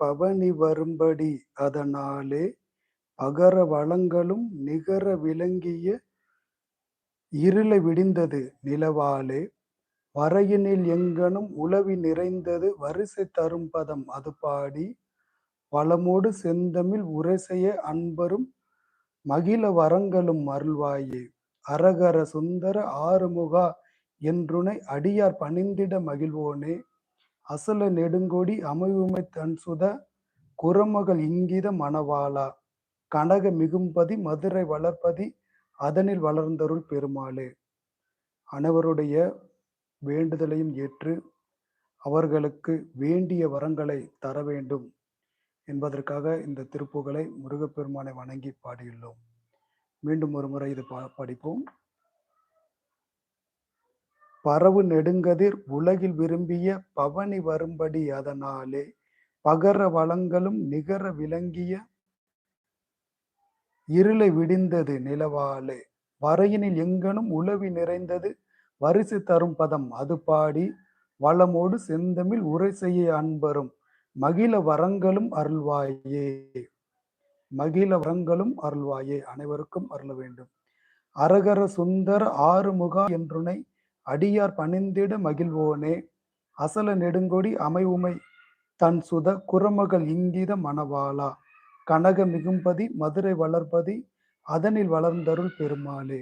பவனி வரும்படி அதனாலே அகர வளங்களும் நிகர விளங்கிய இருளை விடிந்தது நிலவாலே. வரையினில் எங்கனும் உளவி நிறைந்தது வரிசை தரும் பதம் அது பாடி. வளமோடு செந்தமிழ் உரசைய அன்பரும் மகிழ வரங்களும் அருள்வாயே. அரகர சுந்தர ஆறுமுகா என்றுனை அடியார் பணிந்திட மகிழ்வோனே. அசல நெடுங்கொடி அமைவுமை தன்சுத குரமகள் இங்கித மணவாளா. கனக மிகும்பதி மதுரை வளர்ப்பதி அதனில் வளர்ந்தருள் பெருமாளே. அனைவருடைய வேண்டுதலையும் ஏற்று அவர்களுக்கு வேண்டிய வரங்களை தர வேண்டும் என்பதற்காக இந்த திருப்புகளை முருகப்பெருமானை வணங்கி பாடியுள்ளோம். மீண்டும் ஒரு முறை இது படிப்போம். பரவு நெடுங்கதிர் உலகில் விரும்பிய பவனி வரும்படி அதனாலே பகர வளங்களும் நிகர விளங்கிய இருளை விடிந்தது நிலவாலே. வரையினில் எங்கனும் உளவி நிறைந்தது வரிசை தரும் பதம். அது பாடி வளமோடு செந்தமிழ் உரை செய்ய அன்பரும். மகிழ வரங்களும் அருள்வாயே. மகிழ வரங்களும் அருள்வாயே. அனைவருக்கும் அருள வேண்டும். அரகர சுந்தர ஆறுமுகா என்றுனை அடியார் பணிந்திட மகிழ்வோனே அசல நெடுங்கொடி அமைவுமை தன் சுத குரமகள் இங்கித மணவாளா. கனக மிகும்பதி மதுரை வளர்ப்பதி அதனில் வளர்ந்தருள் பெருமாளே.